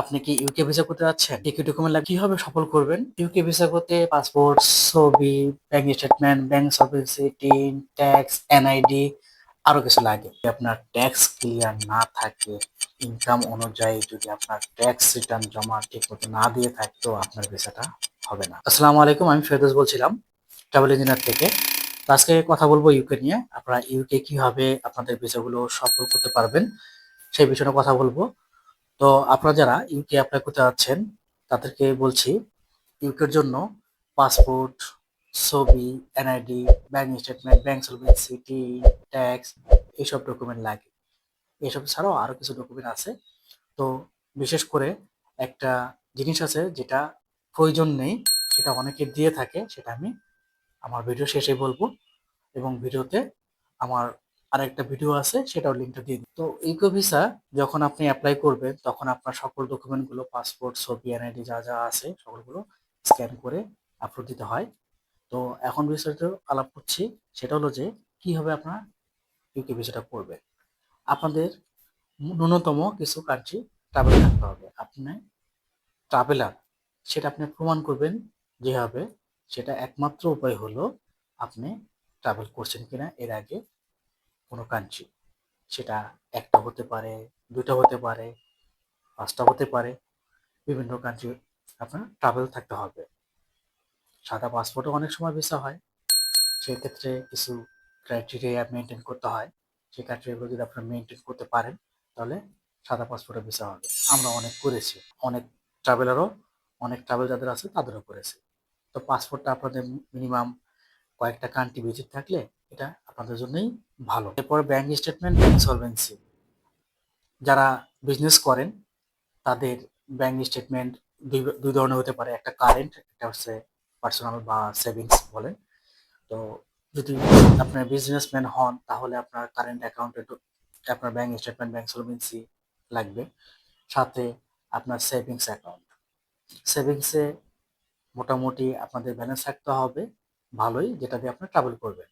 আপনি কি UK visa করতে যাচ্ছেন? কি কি ডকুমেন্ট লাগে কীভাবে সফল করবেন? ইউকে ভিসা করতে পাসপোর্ট ছবি bank statement bank solvency TIN tax NID আরও কিছু লাগে। আপনার ট্যাক্স ক্লিয়ার না থাকে ইনকাম অনুযায়ী যদি আপনার ট্যাক্স রিটার্ন জমা ঠিক মতো না দিয়ে থাকে, তো আপনার ভিসাটা হবে না। আসসালামু আলাইকুম, আমি ফেরদৌস বলছিলাম ট্রাভেল ইঞ্জিনিয়ার থেকে। আজকে কথা বলব ইউকে নিয়ে। আপনারা ইউকে কীভাবে আপনাদের ভিসাগুলো সফল করতে পারবেন, সেই বিষয়ে কথা বলব। তো আপনারা যারা ইউকে অ্যাপ্লাই করতে যাচ্ছেন, তাদেরকে বলছি ইউকের জন্য পাসপোর্ট ছবি NID bank statement bank solvency tax এইসব ডকুমেন্ট লাগে। এসব ছাড়াও আরও কিছু ডকুমেন্ট আছে। তো বিশেষ করে একটা জিনিস আছে যেটা প্রয়োজন নেই, সেটা অনেকে দিয়ে থাকে, সেটা আমি আমার ভিডিও শেষে বলব। এবং ভিডিওতে আমার আরেকটা ভিডিও আছে, সেটাও লিঙ্কটা দিয়ে দিই। তো ইকো ভিসা যখন আপনি অ্যাপ্লাই করবেন, তখন আপনার সকল ডকুমেন্টগুলো পাসপোর্ট ছবি এনআইডি যা যা আছে, সকলগুলো স্ক্যান করে আপলোড দিতে হয়। তো এখন বিস্তারিত আলাপ করছি, সেটা হলো যে কীভাবে আপনার ইউকে ভিসাটা করবেন আপনাদের ন্যূনতম কিছু কান্ট্রি ট্রাভেল থাকতে হবে। আপনি ট্রাভেলার সেটা আপনি প্রমাণ করবেন যেভাবে সেটা একমাত্র উপায় হলো আপনি ট্রাভেল করছেন কিনা, এর আগে কোনো কান্ট্রি সেটা একটা হতে পারে দুটো হতে পারে, পাঁচটা হতে পারে। বিভিন্ন কান্ট্রি আপনার ট্রাভেল থাকতে হবে। সাদা পাসপোর্টও অনেক সময় ভিসা হয়। সেক্ষেত্রে কিছু ক্রাইটেরিয়া মেনটেন করতে হয়। সেই ক্রাইটেরিয়াগুলো যদি আপনারা মেনটেন করতে পারেন, তাহলে সাদা পাসপোর্টে ভিসা হবে। আমরা অনেক করেছি। অনেক ট্রাভেলারও অনেক ট্রাভেল যাদের আছে, তাদেরও করেছে। তো পাসপোর্টটা আপনাদের মিনিমাম কয়েকটা কান্ট্রি ভিজিট থাকলে এটা আপনাদের জন্যই ভালো। এরপর ব্যাংক স্টেটমেন্ট ব্যাংক সলভেন্সি যারা বিজনেস করেন, তাদের ব্যাংক স্টেটমেন্ট দুই দুই ধরনের হতে পারে। একটা কারেন্ট একটা হচ্ছে পার্সোনাল বা সেভিংস বলেন। তো যদি আপনার বিজনেসম্যান হন, তাহলে আপনার কারেন্ট অ্যাকাউন্টে আপনার ব্যাংক স্টেটমেন্ট ব্যাংক সলভেন্সি লাগবে। সাথে আপনার সেভিংস অ্যাকাউন্ট সেভিংসে মোটামুটি আপনাদের ব্যালেন্স থাকতে হবে। ভালোই, যেটা দিয়ে আপনি ট্রাভেল করবেন।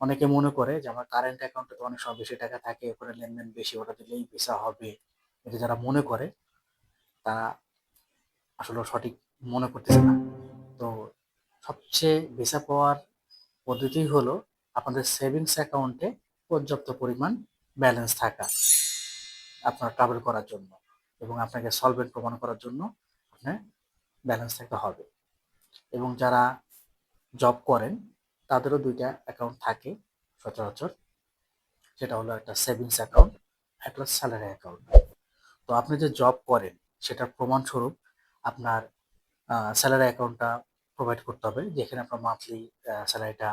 অনেকে মনে করে যে আমার কারেন্ট অ্যাকাউন্টে তো অনেক সময় বেশি টাকা থাকে, ওখানে লেনদেন বেশি ওটা দিলেই ভিসা হবে। এটা যারা মনে করে, তারা আসলে সঠিক মনে করতেছে না। তো সবচেয়ে ভিসা পাওয়ার পদ্ধতি হলো আপনাদের সেভিংস অ্যাকাউন্টে পর্যাপ্ত পরিমাণ ব্যালেন্স থাকা, আপনার ট্রাভেল করার জন্য এবং আপনাকে সলভেন্ট প্রমাণ করার জন্য আপনার ব্যালেন্স থাকতে হবে। এবং যারা জব করেন তাদেরও দুইটা অ্যাকাউন্ট থাকে সচরাচর। সেটা হলো একটা সেভিংস অ্যাকাউন্ট একটা স্যালারি অ্যাকাউন্ট তো আপনি যে জব করেন, সেটার প্রমাণস্বরূপ আপনার স্যালারি অ্যাকাউন্টটা প্রোভাইড করতে হবে, যেখানে আপনার মান্থলি স্যালারিটা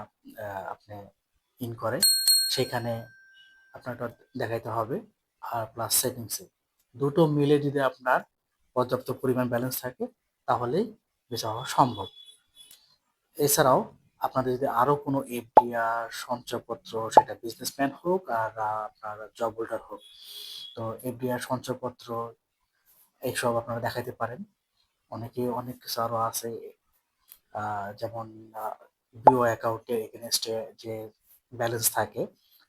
আপনি ইন করে, সেখানে আপনারটা দেখাইতে হবে, আর প্লাস সেভিংসে দুটো মিলে যদি আপনার পর্যাপ্ত পরিমাণ ব্যালেন্স থাকে, তাহলেই বেচা হওয়া সম্ভব। এছাড়াও আপনাদের যদি আরও কোনো এফডিআর, সঞ্চয়পত্র, সেটা বিজনেসম্যান হোক আর আপনার জব হোল্ডার হোক, তো এফডিআর, সঞ্চয়পত্র এইসব আপনারা দেখাইতে পারেন। অনেকে, অনেক কিছু আরও আছে যেমন বিও অ্যাকাউন্টে এগেনস্টে যে ব্যালেন্স থাকে,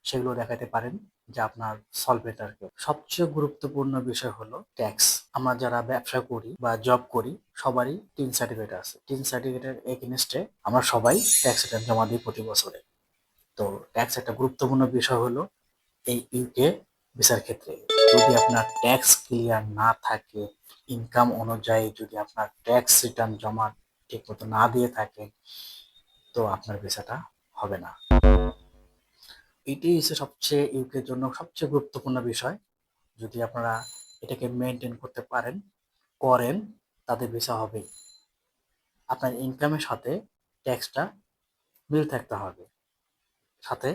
সেগুলো দেখাতে পারেন। যে আপনার সলভেটারকে সবচেয়ে গুরুত্বপূর্ণ বিষয় হলো ট্যাক্স আমরা যারা ব্যবসা করি বা জব করি, সবারই টিন সার্টিফিকেট আছে। টিন সার্টিফিকেটের এগেনস্টে আমরা সবাই ট্যাক্স রিটার্ন জমা দিই প্রতি বছরে। তো ট্যাক্স একটা গুরুত্বপূর্ণ বিষয় হলো এই ইউকে ভিসার ক্ষেত্রে। যদি আপনার ট্যাক্স ক্লিয়ার না থাকে ইনকাম অনুযায়ী যদি আপনার ট্যাক্স রিটার্ন জমা ঠিক মতো না দিয়ে থাকেন তো আপনার ভিসাটা হবে না। এটি হচ্ছে সবচেয়ে ইউকের জন্য সবচেয়ে গুরুত্বপূর্ণ বিষয়। যদি আপনারা এটাকে মেনটেন করতে পারেন, করেন, তাদের ভিসা হবে। আপনার ইনকামের সাথে ট্যাক্সটা মিল থাকতে হবে। সাথে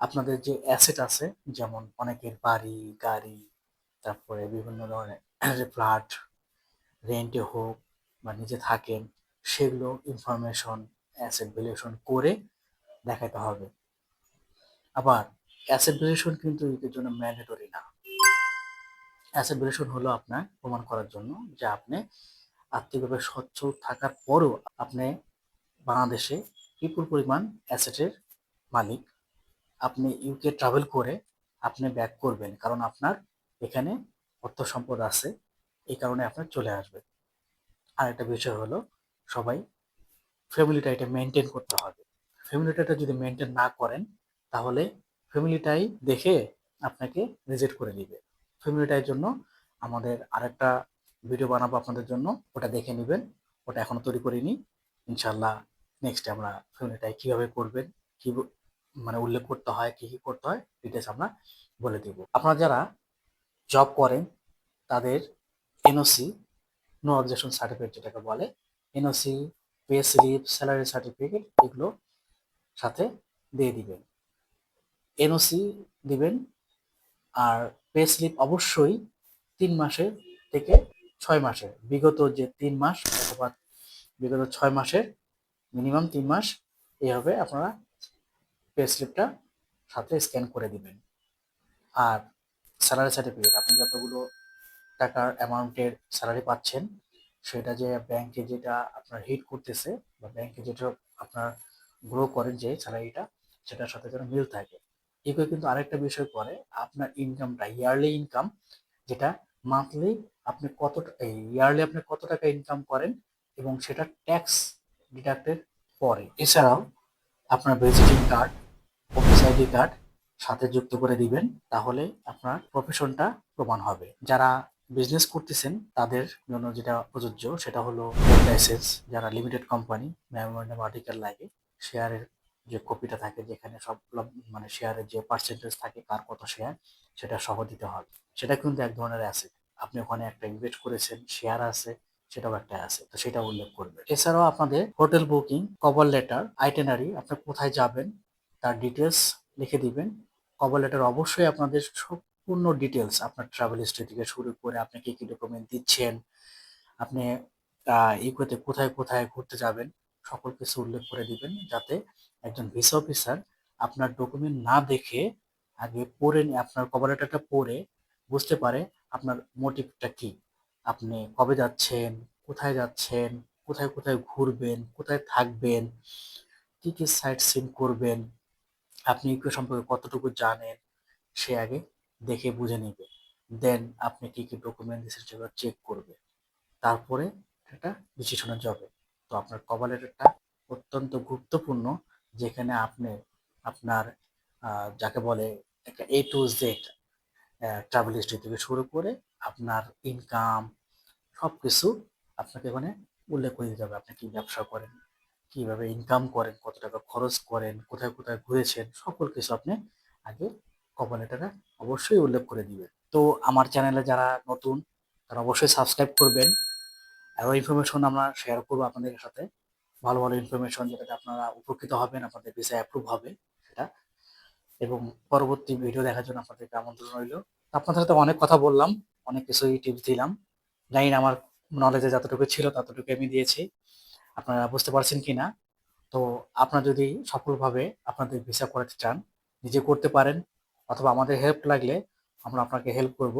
আপনাদের যে অ্যাসেট আছে, যেমন অনেকের বাড়ি, গাড়ি, তারপরে বিভিন্ন ধরনের ফ্ল্যাট রেন্টে হোক বা নিজে থাকেন, সেগুলো ইনফরমেশন অ্যাসেট ভ্যালুয়েশন করে দেখাতে হবে। আবার অ্যাসেট ভ্যালুয়েশন কিন্তু এদের জন্য ম্যান্ডেটরি না। অ্যাসেট ভ্যালুয়েশন হলো আপনার প্রমাণ করার জন্য যে আপনি আর্থিকভাবে সচ্ছল থাকার পরও আপনি বাংলাদেশে বিপুল পরিমাণ অ্যাসেটের মালিক। আপনি ইউকে ট্রাভেল করে আপনি ব্যাক করবেন, কারণ আপনার এখানে অর্থ সম্পদ আছে, এই কারণে আপনার চলে আসবে। আর একটা বিষয় হলো সবাই ফ্যামিলিটা এটা মেনটেন করতে হবে। ফ্যামিলিটা যদি মেনটেন না করেন তাহলে ফ্যামিলিটাই দেখে আপনাকে রিজেক্ট করে দিবে। ফ্যামিলিটার জন্য আমাদের আরেকটা ভিডিও বানাবো আপনাদের জন্য, ওটা দেখে নেবেন। ওটা এখনও তৈরি করিনি। ইনশাল্লাহ নেক্সট আমরা ফ্যামিলিটাই কীভাবে করবেন, কি মানে উল্লেখ করতে হয়, কি কি করতে হয় ডিটেলস আমরা বলে দিব। আপনারা যারা জব করেন, তাদের এনওসি নো অবজেকশন সার্টিফিকেট যেটাকে বলে NOC pay slip salary certificate এগুলো সাথে দিয়ে দিবেন। এনওসি দিবেন। আর পে স্লিপ অবশ্যই তিন মাসের থেকে ছয় মাসের। বিগত যে তিন মাস অথবা বিগত ছয় মাসের মিনিমাম তিন মাস, এইভাবে আপনারা পে স্লিপটা সাথে স্ক্যান করে দিবেন। আর স্যালারি সার্টিফিকেট আপনি যতগুলো টাকার অ্যামাউন্টের স্যালারি পাচ্ছেন, সেটা যে ব্যাংকে যেটা আপনার হিট করতেছে, বা ব্যাংকে যেটা আপনার গ্রো করেন যে স্যালারিটা সেটার সাথে যেন মিল থাকে। এগুলো কিন্তু আরেকটা বিষয় করে আপনার ইনকামটা ইয়ারলি ইনকাম যেটা মান্থলি আপনি কত ইয়ারলি আপনি কত টাকা ইনকাম করেন এবং সেটা ট্যাক্স ডিডাক্টের পরে। এছাড়াও আপনার visiting card office ID card সাথে যুক্ত করে দিবেন, তাহলে আপনার প্রফেশনটা প্রমাণ হবে। যারা বিজনেস করতেছেন, তাদের জন্য যেটা প্রযোজ্য, সেটা হলো লাইসেন্স যারা লিমিটেড কোম্পানি মেমোরেন্ডাম আর্টিকেল লাগে শেয়ারের যে কপিটা থাকে যেখানে সব মানে শেয়ারের যে পার্সেন্টেজ থাকে কার কত শেয়ার সেটা সহ দিতে হবে সেটা কিন্তু এক ধরনের অ্যাসেট আপনি ওখানে একটা ইনভেস্ট করেছেন শেয়ার আছে, সেটাও একটা আছে তো সেটা উল্লেখ করবে। এছাড়াও আপনাদের hotel booking cover letter itinerary আপনি কোথায় যাবেন, তার ডিটেলস লিখে দিবেন। কভার লেটার অবশ্যই আপনাদের সম্পূর্ণ ডিটেলস আপনার ট্রাভেল হিস্ট্রি থেকে শুরু করে আপনি কি কি ডকুমেন্ট দিচ্ছেন, আপনি ইকুয়েতে কোথায় কোথায় ঘুরতে যাবেন, সকল কিছু উল্লেখ করে দিবেন যাতে একজন ভিসা অফিসার আপনার ডকুমেন্ট না দেখে আগে পড়ে আপনার কভার লেটারটা পড়ে বুঝতে পারে আপনার মোটিভটা কি। আপনি কবে যাচ্ছেন, কোথায় যাচ্ছেন, কোথায় কোথায় ঘুরবেন, কোথায় থাকবেন, কি কি সাইট সিন করবেন, আপনি ইকো সম্পর্কে কতটুকু জানেন, সে আগে দেখে বুঝে নেবে। দেন আপনি কি কি ডকুমেন্ট সেগুলো চেক করবে তারপরে একটা ডিসিশনে যাবে তো আপনার কভার লেটারটা অত্যন্ত গুরুত্বপূর্ণ। যেখানে আপনি আপনার যাকে বলে একটা A to Z travel history থেকে শুরু করে আপনার ইনকাম সব কিছু আপনাকে ওখানে উল্লেখ করে দিতে হবে। আপনি কী ব্যবসা করেন, কীভাবে ইনকাম করেন, কত টাকা খরচ করেন, কোথায় কোথায় ঘুরেছেন, সকল কিছু আপনি আগে কভার লেটারে অবশ্যই উল্লেখ করে দিবেন। তো আমার চ্যানেলে যারা নতুন, তারা অবশ্যই সাবস্ক্রাইব করবেন। আরও ইনফরমেশন আমরা শেয়ার করব আপনাদের সাথে। ভালো ভালো ইনফরমেশন যেটাতে আপনারা উপকৃত হবেন, আপনাদের ভিসা অ্যাপ্রুভ হবে সেটা। এবং পরবর্তী ভিডিও দেখার জন্য আপনাদেরকে আমন্ত্রণ রইল। আপনাদের সাথে অনেক কথা বললাম, অনেক কিছুই টিপস দিলাম। জানি না আমার নলেজে যতটুকু ছিল ততটুকু আমি দিয়েছি। আপনারা বুঝতে পারছেন কি না তো আপনারা যদি সফলভাবে আপনাদের ভিসা করাতে চান, নিজে করতে পারেন, অথবা আমাদের হেল্প লাগলে আমরা আপনাকে হেল্প করব।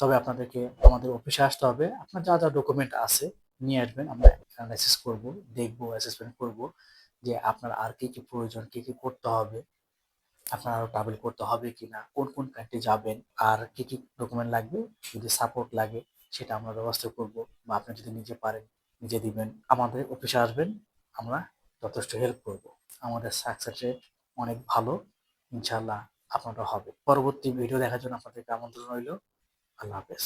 তবে আপনাদেরকে আমাদের অফিসে আসতে হবে। আপনার যা যা ডকুমেন্ট আছে, নিয়ে আসবেন, আমরা অ্যানালাইসিস করব, দেখব অ্যাসেসমেন্ট করব যে আপনার আর কি কি প্রয়োজন, কি কি করতে হবে, আপনার আরও ট্রাভেল করতে হবে কিনা, কোন কোন কান্ট্রি যাবেন, আর কি কি ডকুমেন্ট লাগবে, যদি সাপোর্ট লাগে সেটা আমরা ব্যবস্থা করব বা আপনি যদি নিজে পারেন, নিজে দিবেন, আমাদের অফিসে আসবেন, আমরা যথেষ্ট হেল্প করব। আমাদের সাকসেস রেট অনেক ভালো ইনশাল্লাহ আপনারা হবে। পরবর্তী ভিডিও দেখার জন্য আপনাদেরকে আমন্ত্রণ রইল। আল্লাহ হাফেজ।